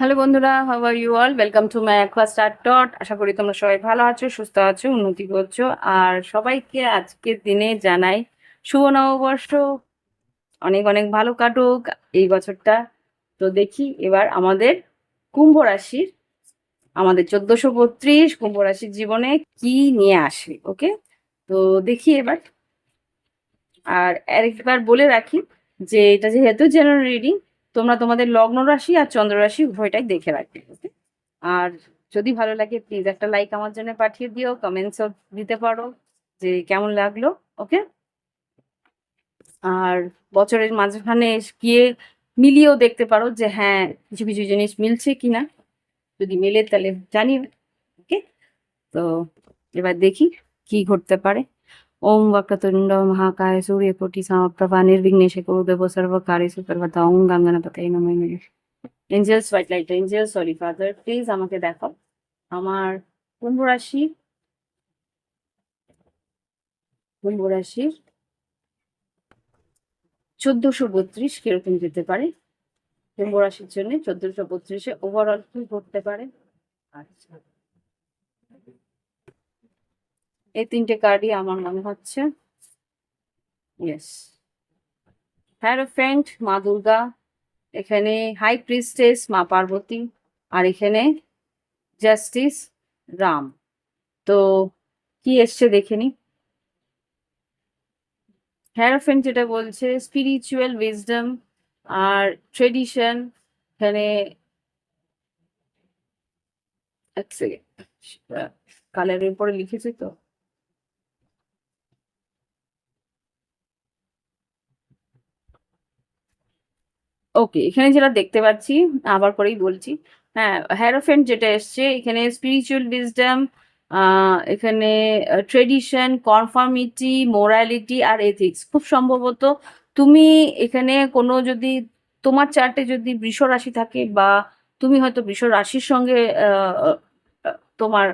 Hello বন্ধুরা how are you all welcome to my aqua star dot আশা করি তোমরা সবাই ভালো আছো, সুস্থ আছো, উন্নতি করছ। আর সবাইকে আজকের দিনে জানাই শুভ নববর্ষ। অনেক অনেক ভালো কাটুক এই বছরটা। তো দেখি এবার আমাদের কুম্ভ রাশির আমাদের চোদ্দশো বত্রিশ কুম্ভ রাশির জীবনে কি নিয়ে আসে ওকে তো দেখি এবার। আর আরেকবার বলে রাখি যে এটা যেহেতু জেনারেল রিডিং তোমরা তোমাদের লগ্ন রাশি আর চন্দ্র রাশি উভয়টাই দেখে রাখবে ওকে আর যদি ভালো লাগে প্লিজ একটা লাইক আমার জন্য পাঠিয়ে দিও কমেন্টসও দিতে পারো যে কেমন লাগল ওকে আর বছরের মাঝখানে গিয়ে মিলিয়েও দেখতে পারো যে হ্যাঁ কিছু কিছু জিনিস মিলছে কি না যদি মেলে তাহলে জানি ওকে তো এবার দেখি কি ঘটতে পারে। ওম বক্রতুণ্ড মহাকায় সূর্যকোটি সমপ্রভা নির্বিঘ্নেশে করু দেব সর্বকারেশু সর্বদা ওম গঙ্গনাপতাই নমঃ নমঃ। Angels white light angels sorry father please আমাকে দেখাও। আমার কুম্ভ রাশি, কুম্ভ রাশির চোদ্দশো বত্রিশ কীরকম যেতে পারে। কুম্ভ রাশির জন্য চোদ্দশো বত্রিশে ওভারঅল কি ঘটতে পারে। আচ্ছা। এই তিনটে কার্ডই আমার মনে হচ্ছে। ইয়েস হ্যারোফেন্ট মা দুর্গা। এখানে হাই প্রিস্টেস মা পার্বতী। আর এখানে জাস্টিস রাম। তো, কি এসছে দেখে নি? হ্যারোফেন্ট যেটা বলছে স্পিরিচুয়াল উইজডম আর ট্রেডিশন এখানে এক সেকেন্ড কালারের উপরে লিখেছি তো। ওকে এখানে যেটা দেখতে পাচ্ছি, আবার করেই বলছি হ্যাঁ হ্যারোফেন্ট যেটা এসছে, এখানে স্পিরিচুয়াল উইজডম এখানে ট্রেডিশন কনফার্মিটি মোরালিটি আর এথিক্স খুব সম্ভবত তুমি এখানে কোনো যদি, তোমার চার্টে যদি বৃষ রাশি থাকে বা তুমি হয়তো বৃষ রাশির সঙ্গে তোমার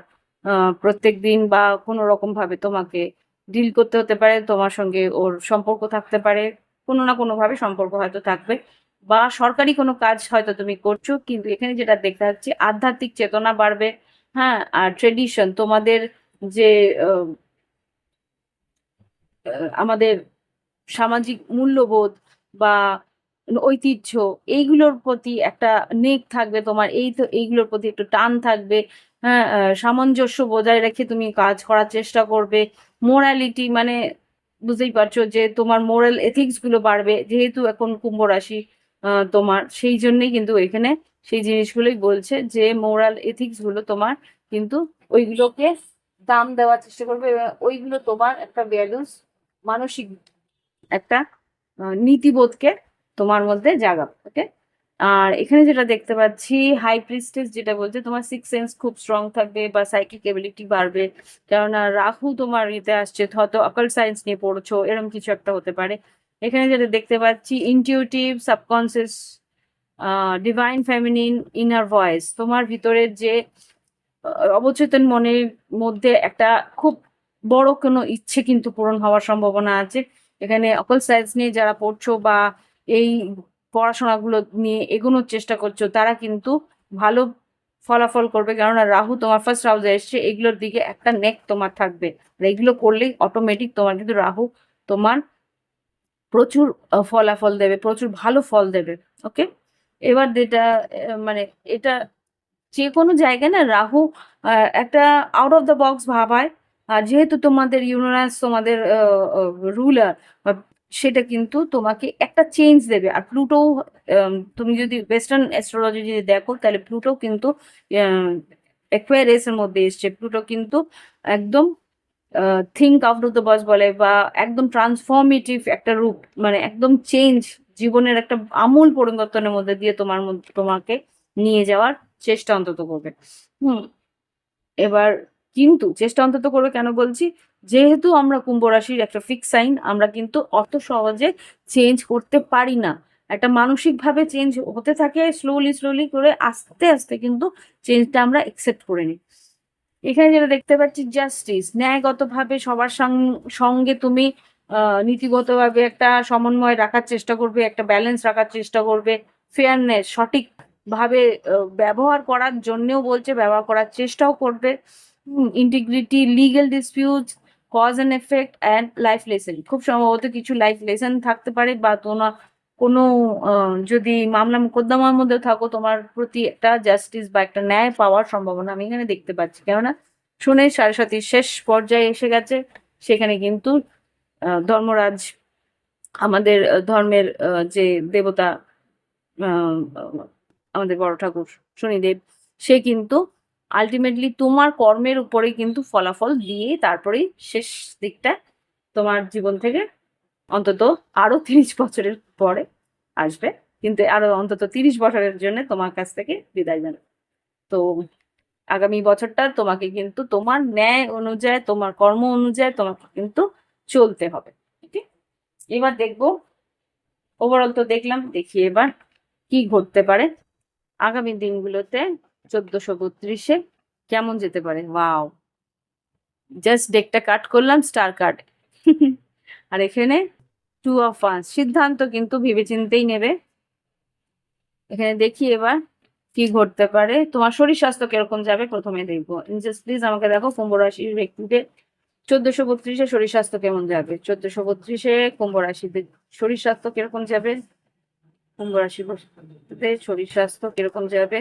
প্রত্যেক দিন বা কোনো রকম ভাবে তোমাকে ডিল করতে হতে পারে, তোমার সঙ্গে ওর সম্পর্ক থাকতে পারে, কোনো না কোনো ভাবে সম্পর্ক হয়তো থাকবে বা সরকারি কোনো কাজ হয়তো তুমি করছ, কিন্তু এখানে যেটা দেখতে পাচ্ছি আধ্যাত্মিক চেতনা বাড়বে হ্যাঁ আর ট্রেডিশন তোমাদের যে আমাদের সামাজিক মূল্যবোধ বা ঐতিহ্য, এইগুলোর প্রতি একটা নেক থাকবে তোমার, এই তো এইগুলোর প্রতি একটু টান থাকবে। হ্যাঁ সামঞ্জস্য বজায় রেখে তুমি কাজ করার চেষ্টা করবে। মোরালিটি মানে বুঝতেই পারছ যে তোমার মোরাল এথিক্সগুলো বাড়বে, যেহেতু এখন কুম্ভ রাশি তোমার, সেই জন্যই কিন্তু এখানে সেই জিনিসগুলোই বলছে যে মোরাল এথিক্সগুলো তোমার কিন্তু ওইগুলোকে দাম দেওয়ার চেষ্টা করবে ওইগুলো তোমার একটা ভ্যালুস মানসিক একটা নীতিবোধকে তোমার মধ্যে জাগাবে ওকে আর এখানে যেটা দেখতে পাচ্ছি হাই প্রিস্টেস যেটা বলছে, তোমার সিক্স সেন্স খুব স্ট্রং থাকবে বা সাইকিক এবিলিটি বাড়বে। কেননা রাহু তোমার ইতে আসছে, হয়তো অকাল সায়েন্স নিয়ে পড়ছো এরকম কিছু একটা হতে পারে। এখানে যেটা দেখতে পাচ্ছি intuitive subconscious divine feminine inner voice তোমার ভিতরের যে অবচেতন মনের মধ্যে একটা খুব বড় কোনো ইচ্ছে কিন্তু পূরণ হওয়ার সম্ভাবনা আছে। এখানে অকল সায়েন্স নিয়ে যারা পড়ছো বা এই পড়াশোনাগুলো নিয়ে এগোনোর চেষ্টা করছ, তারা কিন্তু ভালো ফলাফল করবে। কেননা রাহু তোমার ফার্স্ট হাউসে এসছে, এগুলোর দিকে একটা নেক তোমার থাকবে। এগুলো করলেই অটোমেটিক তোমার কিন্তু রাহু তোমার প্রচুর ফলাফল দেবে, প্রচুর ভালো ফল দেবে। ওকে এবার যেটা মানে এটা যে কোনো জায়গায় না রাহু একটা আউট অফ দ্য বক্স ভাবায় আর যেহেতু তোমাদের ইউনিভার্স তোমাদের রুলার সেটা কিন্তু তোমাকে একটা চেঞ্জ দেবে। আর প্লুটো তুমি যদি ওয়েস্টার্ন অ্যাস্ট্রোলজি যদি দেখো, তাহলে প্লুটো কিন্তু এর মধ্যে এসছে। প্লুটো কিন্তু একদম think out of the box বলে বা একদম ট্রান্সফর্মেটিভ একটা রূপ মানে একদম চেঞ্জ জীবনের একটা আমূল পরিবর্তনের মধ্যে দিয়ে তোমার তোমাকে নিয়ে যাওয়ার চেষ্টা অন্তত করবে। হুম, এবার কিন্তু চেষ্টা অন্তত করবে কেন বলছি? যেহেতু আমরা কুম্ভ রাশির একটা ফিক্স সাইন আমরা কিন্তু অত সহজে চেঞ্জ করতে পারি না। একটা মানসিকভাবে চেঞ্জ হতে থাকে স্লোলি স্লোলি করে আস্তে আস্তে কিন্তু চেঞ্জটা আমরা একসেপ্ট করে নিই। এখানে যেটা দেখতে পাচ্ছি জাস্টিস ন্যায়গতভাবে সবার সঙ্গে তুমি নীতিগতভাবে একটা সমন্বয় রাখার চেষ্টা করবে, একটা ব্যালেন্স রাখার চেষ্টা করবে ফেয়ারনেস সঠিকভাবে ব্যবহার করার জন্যেও বলছে, ব্যবহার করার চেষ্টাও করবে। Integrity legal dispute cause and effect and life lesson খুব সম্ভবত কিছু লাইফ লেসন থাকতে পারে বা তোমার কোনো যদি মামলা মোকদ্দমার মধ্যে থাকো, তোমার প্রতি একটা জাস্টিস বা একটা ন্যায় পাওয়ার সম্ভাবনা আমি এখানে দেখতে পাচ্ছি। কেননা শুনে সাড়ে সাতির শেষ পর্যায়ে এসে গেছে। সেখানে কিন্তু ধর্মরাজ আমাদের ধর্মের যে দেবতা আমাদের বড় ঠাকুর শনিদেব সে কিন্তু আলটিমেটলি তোমার কর্মের উপরে কিন্তু ফলাফল দিয়ে তারপরেই শেষ দিকটা তোমার জীবন থেকে অন্তত আরও তিরিশ বছরের পরে আসবে। কিন্তু আরও অন্তত তিরিশ বছরের জন্য তোমার কাছ থেকে বিদায় জানাবে তো আগামী বছরটা তোমাকে কিন্তু তোমার ন্যায় অনুযায়ী, তোমার কর্ম অনুযায়ী তোমাকে কিন্তু চলতে হবে। এবার দেখব। ওভারঅল তো দেখলাম, দেখি এবার কি ঘটতে পারে। আগামী দিনগুলোতে চোদ্দশো বত্রিশে কেমন যেতে পারে? ওয়াও। জাস্ট ডেকটা কাট করলাম, স্টার কাট। আর এখানে টু অফ ওয়ান্স। সিদ্ধান্ত কিন্তু ভেবেচিন্তেই নেবে। এখানে দেখি এবার কি ঘটতে পারে। তোমার শরীর স্বাস্থ্য কীরকম যাবে প্রথমে দেখব। জাস্ট প্লিজ আমাকে দেখো কুম্ভ রাশির ব্যক্তিদের চোদ্দশো বত্রিশে শরীর স্বাস্থ্য কেমন যাবে? চোদ্দশো বত্রিশে কুম্ভ রাশিতে শরীর স্বাস্থ্য কীরকম যাবে? কুম্ভ রাশি শরীর স্বাস্থ্য কীরকম যাবে?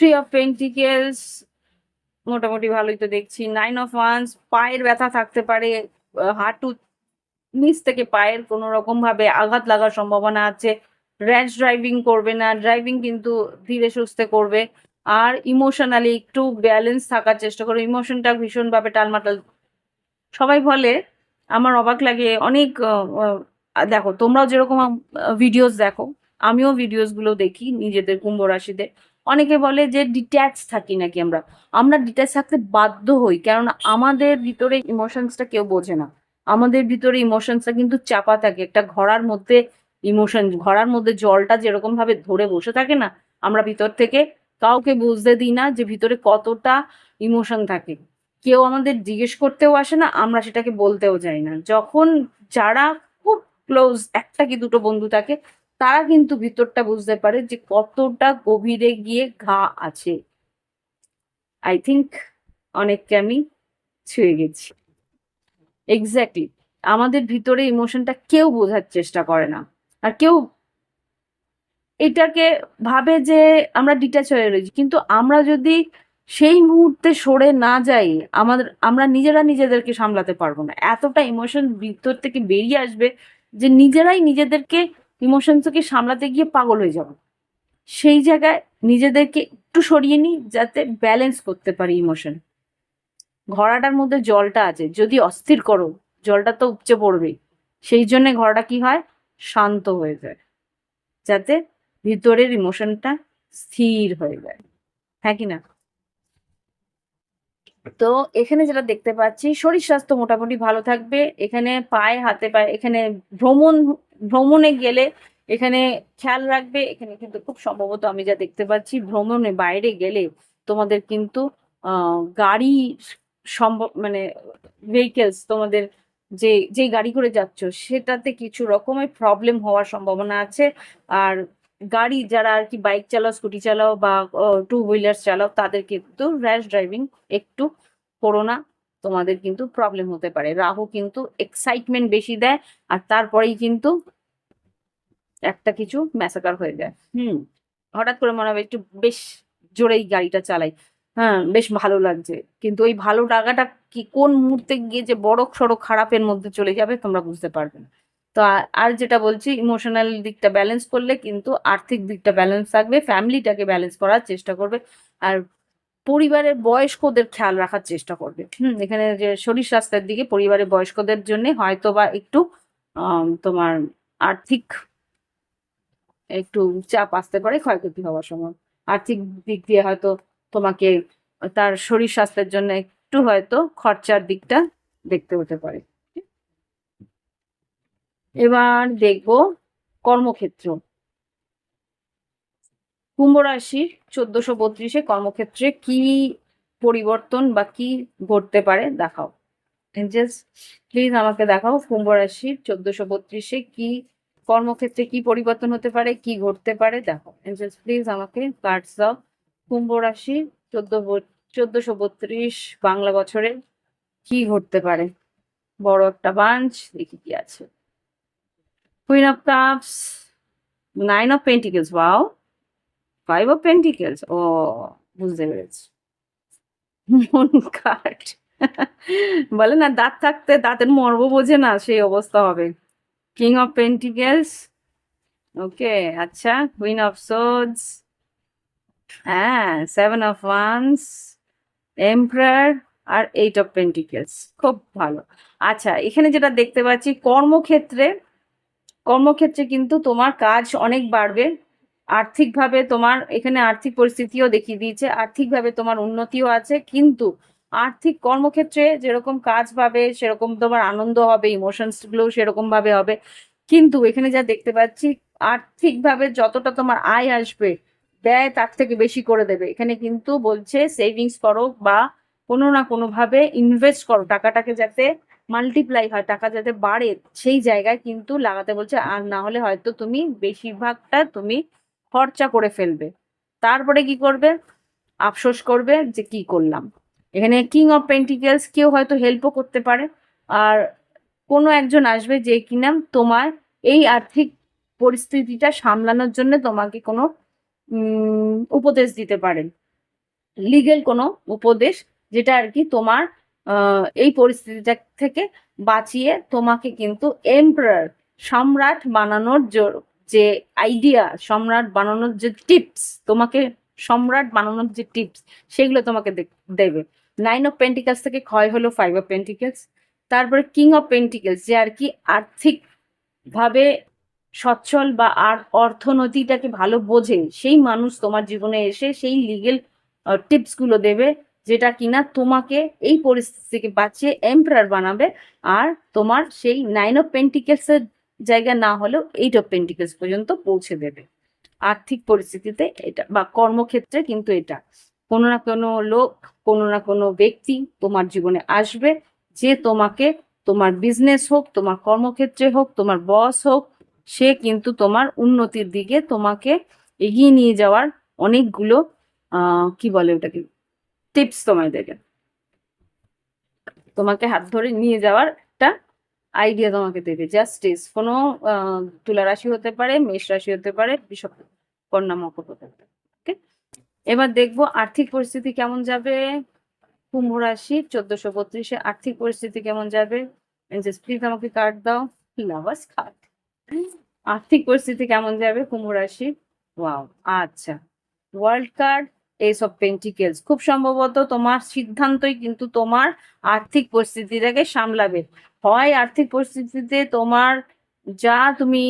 থ্রি অফ পেন্টিকেলস মোটামুটি ভালোই তো দেখছি। নাইন অফ ওয়ান্স পায়ের ব্যথা থাকতে পারে হাঁটু নিচ থেকে পায়ের কোনো রকম ভাবে আঘাত লাগার সম্ভাবনা আছে। র্যাশ ড্রাইভিং করবে না ড্রাইভিং কিন্তু ধীরে সুস্থে করবে। আর ইমোশনালি একটু ব্যালেন্স থাকার চেষ্টা করো ইমোশনটা ভীষণভাবে টালমাটাল। সবাই বলে, আমার অবাক লাগে, অনেক দেখো, তোমরাও যেরকম ভিডিওস দেখো, আমিও ভিডিওসগুলো দেখি নিজেদের কুম্ভ রাশিদের অনেকে বলে যে ডিট্যাচ থাকি নাকি আমরা। আমরা ডিট্যাচ থাকতে বাধ্য হই, কেননা আমাদের ভিতরে ইমোশনসটা কেউ বোঝে না। আমাদের ভিতরে ইমোশনসটা কিন্তু চাপা থাকে। একটা ঘোড়ার মধ্যে ইমোশন ঘোড়ার মধ্যে জলটা যেরকম ভাবে ধরে বসে থাকে না, আমরা ভিতর থেকে কাউকে বুঝতে দিই না যে ভিতরে কতটা ইমোশন থাকে। কেউ আমাদের জিজ্ঞেস করতেও আসে না, আমরা সেটাকে বলতেও যাই না। যখন যারা খুব ক্লোজ একটা কি দুটো বন্ধু থাকে তারা কিন্তু ভিতরটা বুঝতে পারে যে কতটা গভীরে গিয়ে ঘা আছে। আই থিঙ্ক অনেককে আমি ছুঁয়ে গেছি। এক্স্যাক্টলি আমাদের ভিতরে ইমোশনটা কেউ বোঝার চেষ্টা করে না। আর কেউ এটাকে ভাবে যে আমরা ডিটাচ হয়ে রয়েছি। কিন্তু আমরা যদি সেই মুহূর্তে সরে না যাই, আমাদের, আমরা নিজেরা নিজেদেরকে সামলাতে পারব না। এতটা ইমোশন ভিতর থেকে বেরিয়ে আসবে যে নিজেরাই নিজেদেরকে ইমোশনসকে সামলাতে গিয়ে পাগল হয়ে যাব। সেই জায়গায় নিজেদেরকে একটু সরিয়ে নিই যাতে ব্যালেন্স করতে পারি ইমোশন ঘোড়াটার মধ্যে জলটা আছে, যদি অস্থির করো, জলটা তো উপচে পড়বেই সেই জন্য ঘোড়াটা কি হয়? শান্ত হয়ে যায়। যাতে ভিতরের ইমোশনটা স্থির হয়ে যায়। হ্যাঁ কি না? তো এখানে যেটা দেখতে পাচ্ছি, শরীর স্বাস্থ্য মোটামুটি ভালো থাকবে। এখানে পায়ে, হাতে পায়ে, এখানে ভ্রমণ, ভ্রমণে গেলে এখানে খেয়াল রাখবে। এখানে কিন্তু খুব সম্ভবত আমি যা দেখতে পাচ্ছি, ভ্রমণে বাইরে গেলে তোমাদের কিন্তু গাড়ি সম্ভব মানে ভেহিকেলস তোমাদের যে যে গাড়ি করে যাচ্ছ, সেটাতে কিছু রকমের প্রবলেম হওয়ার সম্ভাবনা আছে। আর গাড়ি যারা আর কি বাইক চালাও স্কুটি চালাও বা টু হুইলার চালাও, তাদের কিন্তু র্যাশ ড্রাইভিং একটু করো না, তোমাদের কিন্তু প্রবলেম হতে পারে। রাহু কিন্তু এক্সাইটমেন্ট বেশি দেয় আর তারপরেই কিন্তু একটা কিছু ম্যাসাকার হয়ে যায়। হুম, হঠাৎ করে মনে হবে একটু বেশ জোরেই গাড়িটা চালাই। হ্যাঁ বেশ ভালো লাগছে। কিন্তু ওই ভালো লাগাটা কি কোন মুহূর্তে গিয়ে যে বড় সড়ো খারাপের মধ্যে চলে যাবে তোমরা বুঝতে পারবে না। তো আর যেটা বলছি ইমোশনাল দিকটা ব্যালেন্স করলে কিন্তু আর্থিক দিকটা ব্যালেন্স থাকবে ফ্যামিলিটাকে ব্যালেন্স করার চেষ্টা করবে, আর পরিবারের বয়স্কদের খেয়াল রাখার চেষ্টা করবে। হুম, এখানে যে শরীর স্বাস্থ্যের দিকে পরিবারের বয়স্কদের জন্য হয়তো বা একটু তোমার আর্থিক একটু চাপ আসতে পারে ক্ষয়ক্ষতি হওয়ার সময়। আর্থিক দিক দিয়ে হয়তো তোমাকে তার শরীর স্বাস্থ্যের জন্য একটু হয়তো খরচার দিকটা দেখতে হতে পারে। এবার দেখব কর্মক্ষেত্র। কুম্ভ রাশির চোদ্দশো বত্রিশে কর্মক্ষেত্রে কি পরিবর্তন বা কি ঘটতে পারে দেখাও। জাস্ট প্লিজ আমাকে দেখাও কুম্ভ রাশির চোদ্দশো বত্রিশে কি কর্মক্ষেত্রে কি পরিবর্তন হতে পারে, কি ঘটতে পারে দেখো জাস্ট প্লিজ আমাকে কার্ডস দাও। কুম্ভ রাশি চোদ্দ চোদ্দশো বত্রিশ বাংলা বছরে কি ঘটতে পারে। বড় একটা বাঞ্চ দেখি কি আছে। Queen of cups nine of pentacles wow five of pentacles ও বুঝতে পেরেছি মন কাট বলে না, দাঁত থাকতে দাঁতের মর্ম বোঝে না, সেই অবস্থা হবে। কিং অফ পেন্টিকেলস ওকে আচ্ছা কুইন অফ সোডস হ্যাঁ সেভেন অফ ওয়ান্স এমপ্রায়ার আর এইট অফ পেন্টিকেলস খুব ভালো। আচ্ছা এখানে যেটা দেখতে পাচ্ছি, কর্মক্ষেত্রে কর্মক্ষেত্রে কিন্তু তোমার কাজ অনেক বাড়বে। আর্থিকভাবে তোমার এখানে আর্থিক পরিস্থিতিও দেখিয়ে দিয়েছে, আর্থিকভাবে তোমার উন্নতিও আছে, কিন্তু আর্থিক কর্মক্ষেত্রে যেরকম কাজ পাবে, সেরকম তোমার আনন্দ হবে ইমোশনসগুলো সেরকম ভাবে হবে। কিন্তু এখানে যা দেখতে পাচ্ছি, আর্থিকভাবে যতটা তোমার আয় আসবে, ব্যয় তার থেকে বেশি করে দেবে। এখানে কিন্তু বলছে সেভিংস করো বা কোনো না কোনোভাবে ইনভেস্ট করো টাকাটাকে যাতে মাল্টিপ্লাই হয়, টাকা যাতে বাড়ে, সেই জায়গায় কিন্তু লাগাতে বলছে, আর না হলে হয়তো তুমি বেশিরভাগটা তুমি খরচা করে ফেলবে। তারপরে কি করবে? আফসোস করবে যে কি করলাম। এখানে কিং অফ পেন্টিকেলস কেউ হয়তো হেল্পও করতে পারে। আর কোনো একজন আসবে যে কিনা তোমার এই আর্থিক পরিস্থিতিটা সামলানোর জন্য তোমাকে কোনো উপদেশ দিতে পারেন লিগেল কোনো উপদেশ যেটা আর কি তোমার এই পরিস্থিতিটা থেকে বাঁচিয়ে তোমাকে কিন্তু এমপ্রায়ার সম্রাট বানানোর যে আইডিয়া সম্রাট বানানোর যে টিপস তোমাকে সম্রাট বানানোর যে টিপস সেগুলো তোমাকে দেবে। নাইন অফ পেন্টিকেলস থেকে ক্ষয় হলো ফাইভ অফ পেন্টিকেলস তারপরে কিং অফ পেন্টিকেলস যে আর কি আর্থিক ভাবে সচ্ছল বা আর অর্থনীতিটাকে ভালো বোঝে, সেই মানুষ তোমার জীবনে এসে সেই লিগেল টিপসগুলো দেবে। যেটা কিনা তোমাকে এই পরিস্থিতি থেকে বাঁচিয়ে এম্পায়ার বানাবে। আর তোমার সেই নাইন অফ পেন্টিকেলস এর জায়গা না হলেও এইট অফ পেন্টিকেলস পর্যন্ত পৌঁছে দেবে। আর্থিক পরিস্থিতিতে এটা বা কর্মক্ষেত্রে কিন্তু এটা। কোনো না কোনো লোক, কোনো না কোনো ব্যক্তি তোমার জীবনে আসবে যে তোমাকে তোমার বিজনেস হোক, তোমার কর্মক্ষেত্রে হোক, তোমার বস হোক, সে কিন্তু তোমার উন্নতির দিকে তোমাকে এগিয়ে নিয়ে যাওয়ার অনেকগুলো কি বলে ওটাকে? টিপস তোমায় দেবে তোমাকে হাত ধরে নিয়ে যাওয়ার একটা আইডিয়া তোমাকে দেবে। জাস্টিস কোনো তুলা রাশি হতে পারে, মেষ রাশি হতে পারে বিষব কন্যা মকর হতে পারে ওকে এবার দেখব আর্থিক পরিস্থিতি কেমন যাবে? কুম্ভ রাশি চোদ্দশো বত্রিশে আর্থিক পরিস্থিতি কেমন যাবে? প্লিজ আমাকে কার্ড দাও। লাভার্স কার্ড আর্থিক পরিস্থিতি কেমন যাবে? কুম্ভ রাশি ওয়াও আচ্ছা। World card ace of pentacles খুব সম্ভবত তোমার সিদ্ধান্তই কিন্তু তোমার আর্থিক পরিস্থিতিটাকে সামলাবে। হয় আর্থিক পরিস্থিতিতে তোমার যা তুমি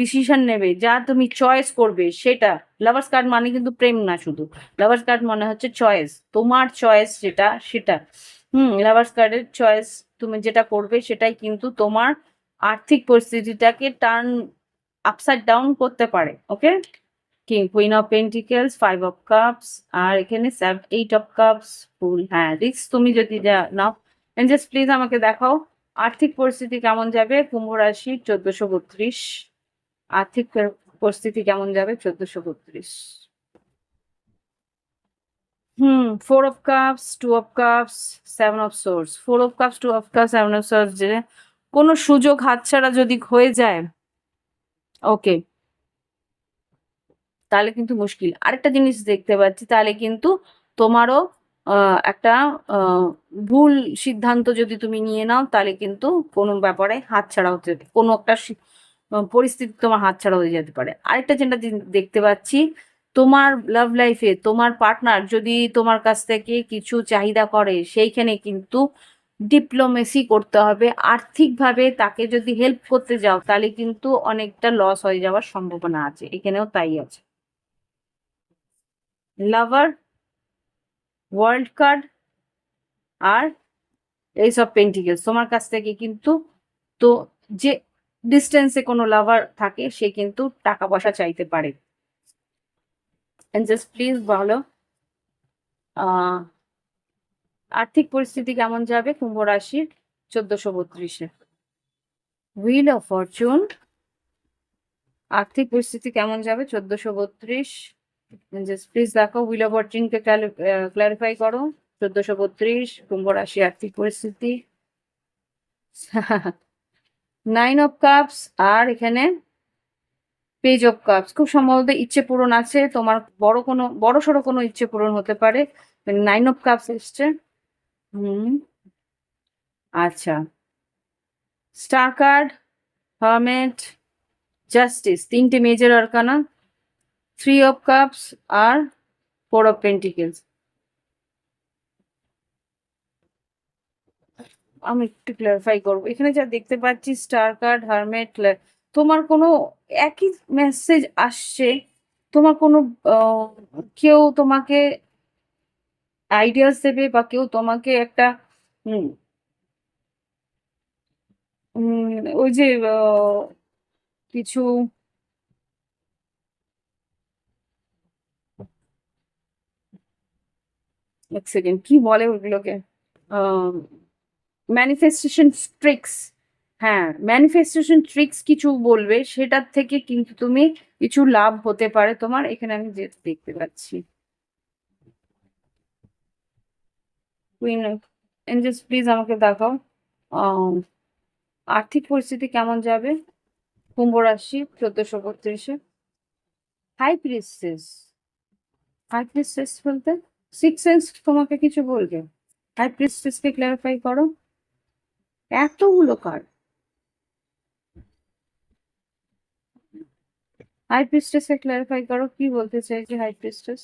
ডিসিশন নেবে, যা তুমি চয়েস করবে, সেটা। লাভার্স কার্ড মানে কিন্তু প্রেম না শুধু। লাভার্স কার্ড মানে হচ্ছে চয়েস তোমার চয়েস যেটা, সেটা। হুম লাভার্স কার্ডের চয়েস তুমি যেটা করবে, সেটাই কিন্তু তোমার আর্থিক পরিস্থিতিটাকে টার্ন আপসাইড ডাউন করতে পারে। Okay king queen of pentacles five of cups আর এখানে এইট অফ কাপস ফুল হ্যাঁ রিক্স তুমি যদি নাও। জাস্ট প্লিজ আমাকে দেখাও, আর্থিক পরিস্থিতি কেমন যাবে? কুম্ভ রাশি চোদ্দশো বত্রিশ। আর্থিক পরিস্থিতি কেমন যাবে? চোদ্দশো বত্রিশ। হুম four of cups two of cups seven of swords four of cups two of cups seven of swords যে কোনো সুযোগ হাতছাড়া যদি হয়ে যায়। ওকে তাহলে কিন্তু মুশকিল। আরেকটা জিনিস দেখতে পাচ্ছি, তাহলে কিন্তু তোমারও একটা ভুল সিদ্ধান্ত যদি তুমি নিয়ে নাও, তাহলে কিন্তু কোনো ব্যাপারে হাতছাড়া হতে কোনো একটা পরিস্থিতি তোমার হাতছাড়া হয়ে যেতে পারে। আরেকটা যেটা দেখতে পাচ্ছি, তোমার লাভ লাইফে তোমার পার্টনার যদি তোমার কাছ থেকে কিছু চাহিদা করে, সেইখানে কিন্তু ডিপ্লোমেসি করতে হবে। আর্থিকভাবে তাকে যদি হেল্প করতে যাও, তাহলে কিন্তু অনেকটা লস হয়ে যাওয়ার সম্ভাবনা আছে। এখানেও তাই আছে। লাভার ওয়ার্ল্ড কার্ড আর এইসব পেন্টিকেলস তোমার কাছ থেকে কিন্তু তো যে ডিস্টেন্সে কোনো লাভার থাকে, সে কিন্তু টাকা পয়সা চাইতে পারে। জাস্ট প্লিজ বলো আর্থিক পরিস্থিতি কেমন যাবে কুম্ভ রাশির চোদ্দশো বত্রিশে? হুইল অফ ফরচুন আর্থিক পরিস্থিতি কেমন যাবে চোদ্দশো বত্রিশ? জাস্ট প্লিজ দেখো হুইল অফ ফরচুনকে ক্লারিফাই করো। চোদ্দশো বত্রিশ, কুম্ভ রাশি আর্থিক পরিস্থিতি। নাইন অফ কাপস আর এখানে পেজ অফ কাপস খুব সম্ভবত ইচ্ছে পূরণ আছে, তোমার বড় কোনো, বড় সড়ো কোনো ইচ্ছে পূরণ হতে পারে। নাইন অফ কাপস এসছে। হুম আচ্ছা। স্টার কার্ড হারমেট জাস্টিস তিনটে major arcana three of cups R four of pentacles আমি একটু ক্লারিফাই করব। এখানে যা দেখতে পাচ্ছি স্টার কার্ড হারমেট তোমার কোনো একই মেসেজ আসছে? তোমার কোনো কেউ তোমাকে আইডিয়াস দেবে বা কেউ তোমাকে একটা ওই যে কিছু এক সেকেন্ড কি বলে ওগুলোকে? ম্যানিফেস্টেশন ট্রিক্স হ্যাঁ ম্যানিফেস্টেশন ট্রিক্স কিছু বলবে, সেটার থেকে কিন্তু তুমি কিছু লাভ হতে পারে। তোমার এখানে আমি দেখতে পাচ্ছি। এঞ্জেলস প্লিজ আমাকে দেখাও। আর্থিক পরিস্থিতি কেমন যাবে? কুম্ভ রাশি, চোদ্দশো বত্রিশে। হাই প্রিস্টেস হাই প্রিস্টেস বলতে? সিক্স সেন্স তোমাকে কিছু বলবে হাই প্রিস্টেসকে ক্লারিফাই করো। এতগুলো কার্ড হাই প্রিস্টেসকে ক্লারিফাই করো, কি বলতে চাইছে হাই প্রিস্টেস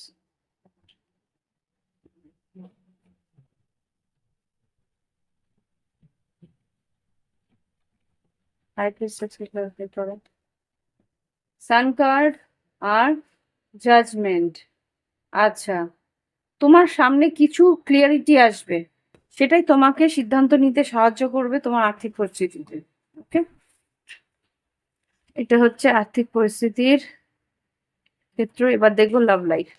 হাই প্রিস্টেসকে করো। সান কার্ড আর জাজমেন্ট আচ্ছা। তোমার সামনে কিছু ক্লিয়ারিটি আসবে। সেটাই তোমাকে সিদ্ধান্ত নিতে সাহায্য করবে তোমার আর্থিক পরিস্থিতিতে ওকে এটা হচ্ছে আর্থিক পরিস্থিতির ক্ষেত্র, এবার দেখব লাভ লাইফ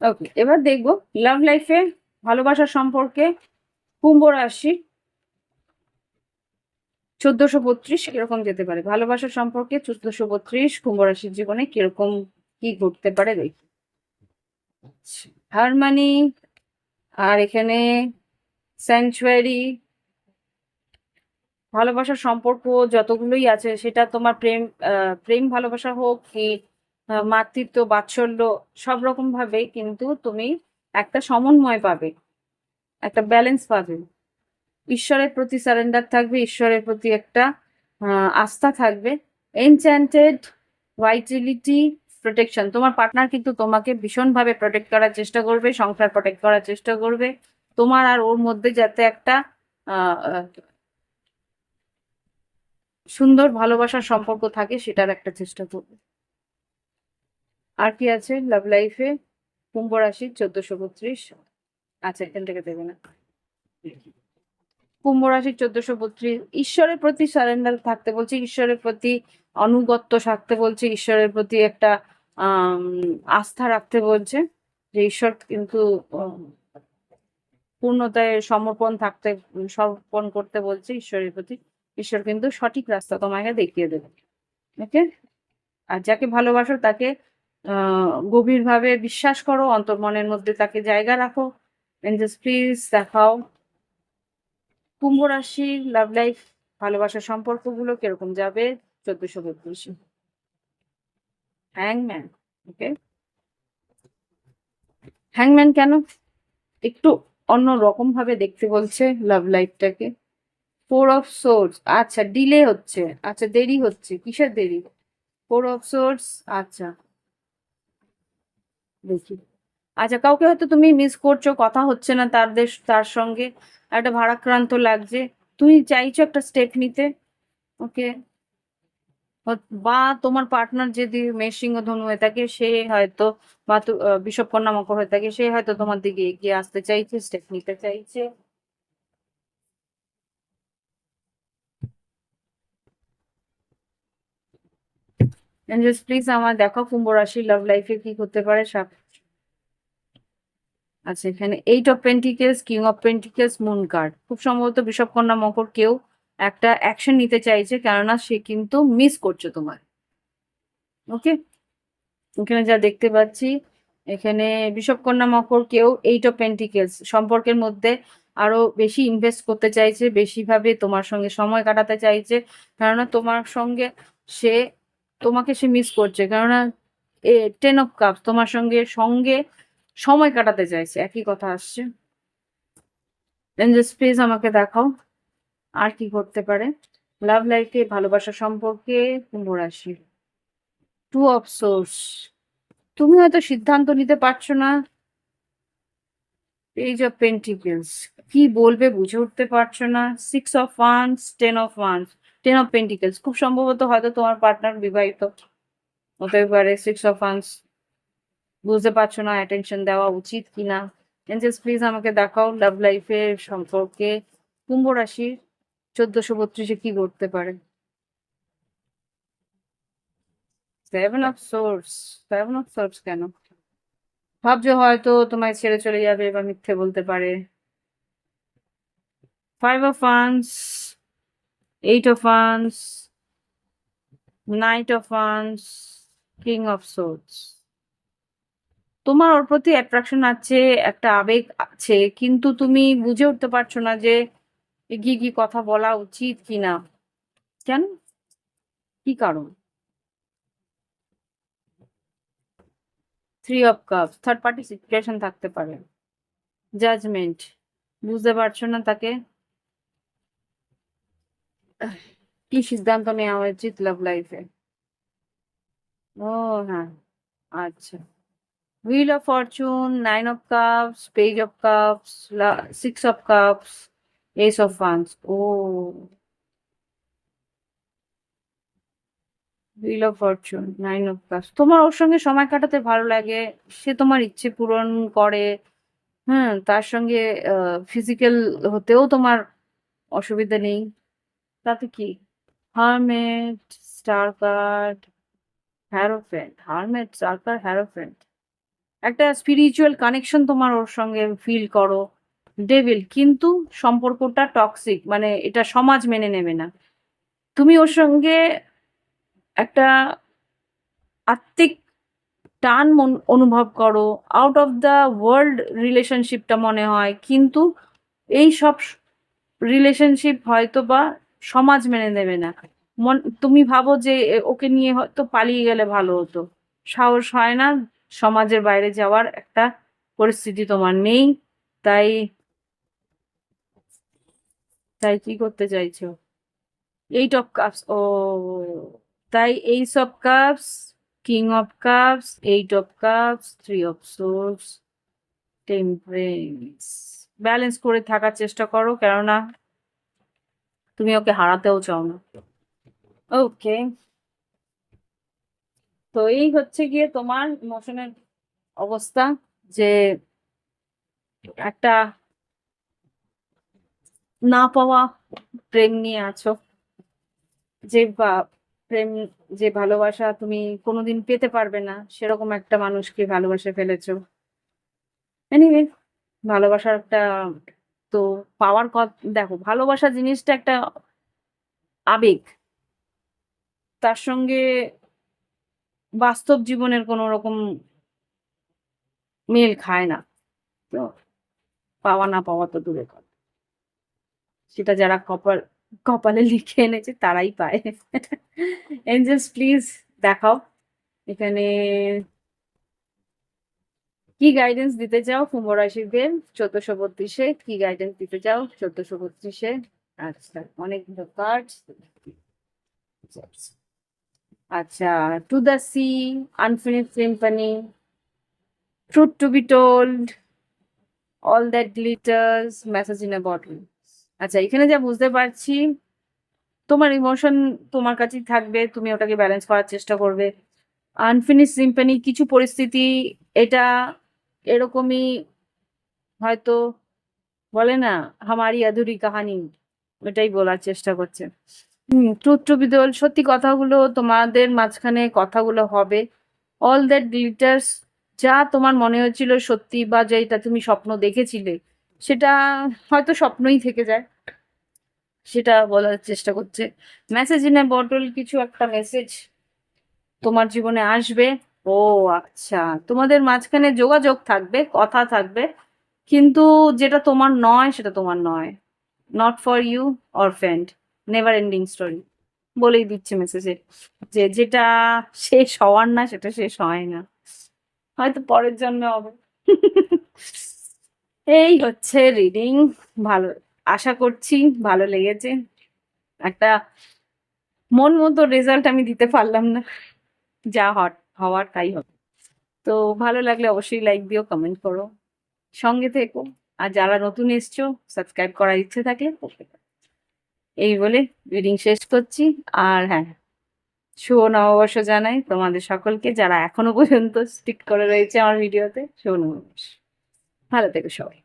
ওকে এবার দেখব লাভ লাইফে ভালোবাসার সম্পর্কে কুম্ভ রাশি চোদ্দশো বত্রিশ কীরকম যেতে পারে? ভালোবাসার সম্পর্কে চোদ্দশো বত্রিশ কুম্ভ রাশির জীবনে কীরকম কি ঘটতে পারে দেখি। হারমানি আর এখানে স্যাংচুয়ারি ভালোবাসার সম্পর্ক যতগুলোই আছে সেটা তোমার প্রেম প্রেম ভালোবাসা হোক কি মাতৃত্ব, বাৎসল্য সব রকম ভাবে কিন্তু তুমি একটা সমন্বয় পাবে, একটা ব্যালেন্স পাবে। ঈশ্বরের প্রতি সারেন্ডার থাকবে, ঈশ্বরের প্রতি একটা আস্থা থাকবে। এনচ্যান্টেড ভাইটিলিটি প্রোটেকশন তোমার পার্টনার কিন্তু তোমাকে ভীষণভাবে প্রোটেক্ট করার চেষ্টা করবে, সংসার প্রোটেক্ট করার চেষ্টা করবে। তোমার আর ওর মধ্যে যাতে একটা সুন্দর ভালোবাসার সম্পর্ক থাকে, সেটার একটা চেষ্টা করবে। আর কি আছে? লাভ লাইফে কুম্ভ রাশি চোদ্দশো বত্রিশ। আচ্ছা এখান থেকে দেবে না কুম্ভ রাশি চোদ্দশো বত্রিশ, ঈশ্বরের প্রতি সারেন্ডার থাকতে বলছে, ঈশ্বরের প্রতি অনুগত্য থাকতে বলছে, ঈশ্বরের প্রতি একটা আস্থা রাখতে বলছে যে ঈশ্বর কিন্তু পূর্ণতায় সমর্পণ থাকতে, সমর্পণ করতে বলছে ঈশ্বরের প্রতি। ঈশ্বর কিন্তু সঠিক রাস্তা তোমাকে দেখিয়ে দেবে। ওকে আর যাকে ভালোবাসো তাকে গভীরভাবে বিশ্বাস করো, অন্তর্মনের মধ্যে তাকে জায়গা রাখো। এঞ্জেলস প্লিজ দেখাও। কুম্ভ রাশি লাভ লাইফ ভালোবাসার সম্পর্কগুলো কীরকম যাবে? চোদ্দশো বত্রিশে। হ্যাংম্যান ওকে হ্যাংম্যান কেন? একটু অন্য রকম ভাবে দেখতে বলছে লাভ লাইফটাকে ফোর অফ সোর্স আচ্ছা ডিলে হচ্ছে। আচ্ছা দেরি হচ্ছে। কিসের দেরি? ফোর অফ সোর্স আচ্ছা। দেখি আচ্ছা কাউকে হয়তো তুমি মিস করছ কথা হচ্ছে না তাদের তার সঙ্গে। একটা ভারাক্রান্ত লাগছে। তুমি চাইছো একটা স্টেপ নিতে? ওকে। বা তোমার পার্টনার যদি সিংহ ধনু হয়ে থাকে সে হয়তো বা আহ, মকর হয়ে থাকে সে হয়তো তোমার দিকে এগিয়ে আসতে চাইছে স্টেপ নিতে চাইছে। এঞ্জেলস প্লিজ আমার দেখো কুম্ভ রাশি লাভ লাইফে কি করতে পারে সাপ- আচ্ছা এখানে eight of pentacles king of pentacles moon card খুব সম্ভবত বিষব কন্যা মকর কেউ একটা অ্যাকশন নিতে চাইছে, কেননা সে কিন্তু মিস করছে তোমার। ওকে এখানে যা দেখতে পাচ্ছি, এখানে বিষব কন্যা মকর কেউ এইট অফ পেন্টিকেলস সম্পর্কের মধ্যে আরও বেশি ইনভেস্ট করতে চাইছে বেশিভাবে তোমার সঙ্গে সময় কাটাতে চাইছে, কেননা তোমার সঙ্গে সে তোমাকে সে মিস করছে। কেননা, এ টেন অফ কাপ তোমার সঙ্গে সঙ্গে সময় কাটাতে চাইছে। একই কথা আসছে। প্লিজ আমাকে দেখাও আর কি করতে পারে। লাভ লাইফে ভালোবাসা সম্পর্কে কুম্ভ রাশি টু অফ সোর্স তুমি হয়তো সিদ্ধান্ত নিতে পারছ না। পেজ অফ পেন্টিকেলস কি বলবে বুঝে উঠতে পারছ না। Six of wands ten of wands ten of pentacles খুব সম্ভবত হয়তো তোমার পার্টনার বিবাহিত। হতে পারে সিক্স অফ ওয়ান্স বুঝতে পারছ না অ্যাটেনশন দেওয়া উচিত কিনা। এঞ্জেলস প্লিজ আমাকে দেখাও লাভ লাইফের সম্পর্কে। কুম্ভ রাশির চোদ্দশো বত্রিশে কি করতে পারে? Seven of swords seven of swords কেন? ভাবছ হয়তো তোমায় ছেড়ে চলে যাবে বা মিথ্যে বলতে পারে। Five of wands eight of wands knight of wands king of swords তোমার ওর প্রতি অ্যাট্রাকশন আছে, একটা আবেগ আছে, কিন্তু তুমি বুঝে উঠতে পারছ না যে এগিয়ে কি কথা বলা উচিত কি না কেন কি কারণ? Three of cup third party situation থাকতে পারে। জাজমেন্ট বুঝতে পারছ না তাকে? কি সিদ্ধান্ত নেওয়া উচিত লাভ লাইফে ও হ্যাঁ আচ্ছা। Wheel of fortune nine of cups page of cups six of cups ace of wands O. Wheel of fortune nine of cups তোমার ওর সঙ্গে সময় কাটাতে ভালো লাগে, সে তোমার ইচ্ছে পূরণ করে হ্যাঁ তার সঙ্গে ফিজিক্যাল হতেও তোমার অসুবিধা নেই। তাতে কি? Hermit star card hierophant hermit star card hierophant একটা স্পিরিচুয়াল কানেকশন তোমার ওর সঙ্গে ফিল করো। ডেভিল কিন্তু সম্পর্কটা টক্সিক মানে এটা সমাজ মেনে নেবে না। তুমি ওর সঙ্গে একটা আত্মিক টান অনুভব করো। আউট অফ দ্য ওয়ার্ল্ড রিলেশনশিপটা মনে হয়, কিন্তু এই সব রিলেশনশিপ হয়তো বা সমাজ মেনে নেবে না। মন, তুমি ভাবো যে ওকে নিয়ে হয়তো পালিয়ে গেলে ভালো হতো। সাহস হয় না সমাজের বাইরে যাওয়ার, একটা পরিস্থিতি তোমার নেই, তাই তাই কি করতে চাইছো? এইট অফ কাপস, ও, তাই ace of cups, king of cups eight of cups, three of swords temperance balance করে থাকার চেষ্টা করো, কেননা তুমি ওকে হারাতেও চাও না। ওকে তো এই হচ্ছে গিয়ে তোমার ইমোশনের অবস্থা যে একটা না পাওয়া প্রেম নিয়ে আছো। যে প্রেম, যে ভালোবাসা তুমি কোনোদিন পেতে পারবে না, সেরকম একটা মানুষকে ভালোবাসে ফেলেছো। এনিওয়ে ভালোবাসার একটা তো পাওয়ার দেখো ভালোবাসা জিনিসটা একটা আবেগ। তার সঙ্গে বাস্তব জীবনের কোনো রকম মেল খায় না। তো পাওয়া না পাওয়া তো দূরে কথা। সেটা যারা কপাল, কপালে লিখে এনেছে তারাই পায়। এঞ্জেলস প্লিজ দেখাও। এখানে কি গাইডেন্স দিতে চাও? কুম্ভ রাশিদের চোদ্দশো বত্রিশে। কি গাইডেন্স দিতে চাও? চোদ্দশো বত্রিশে। আচ্ছা অনেক কার্ড আচ্ছা to the sea unfinished symphony truth to be told all that glitters message in a bottle আচ্ছা এখানে যা বুঝতে পারছি, তোমার ইমোশন তোমার কাছেই থাকবে, তুমি ওটাকে ব্যালেন্স করার চেষ্টা করবে। আনফিনিশ সিম্পানি কিছু পরিস্থিতি, এটা এরকমই হয়তো বলে না হামারি আধুরি কাহানি। ওটাই বলার চেষ্টা করছে। হুম ট্রুথ টু বিদল সত্যি কথাগুলো তোমাদের মাঝখানে কথাগুলো হবে। অল দ্যাট গ্লিটার্স যা তোমার মনে হচ্ছিল সত্যি বা যেটা তুমি স্বপ্ন দেখেছিলে, সেটা হয়তো স্বপ্নই থেকে যায়। সেটা বলার চেষ্টা করছে। মেসেজ ইন এ বটল কিছু একটা মেসেজ তোমার জীবনে আসবে। ও আচ্ছা তোমাদের মাঝখানে যোগাযোগ থাকবে, কথা থাকবে, কিন্তু যেটা তোমার নয় সেটা তোমার নয়। Not for you or friend never ending story বলেই দিচ্ছে মেসেজে যে যেটা শেষ হওয়ার না, সেটা শেষ হয় না। হয়তো পরের জন্মে হবে। এই হচ্ছে রিডিং ভালো, আশা করছি ভালো লেগেছে। একটা মন মতো রেজাল্ট আমি দিতে পারলাম না। যা হট। হওয়ার তাই হবে। তো ভালো লাগলে অবশ্যই লাইক দিও কমেন্ট করো, সঙ্গে থেকো। আর যারা নতুন এসছো সাবস্ক্রাইব করার ইচ্ছে থাকলে এই বলে রিডিং শেষ করছি। আর হ্যাঁ শুভ নববর্ষ জানাই তোমাদের সকলকে, যারা এখনও পর্যন্ত স্টিক করে রয়েছে আমার ভিডিওতে শুভ নববর্ষ। ভালো থেকো সবাই।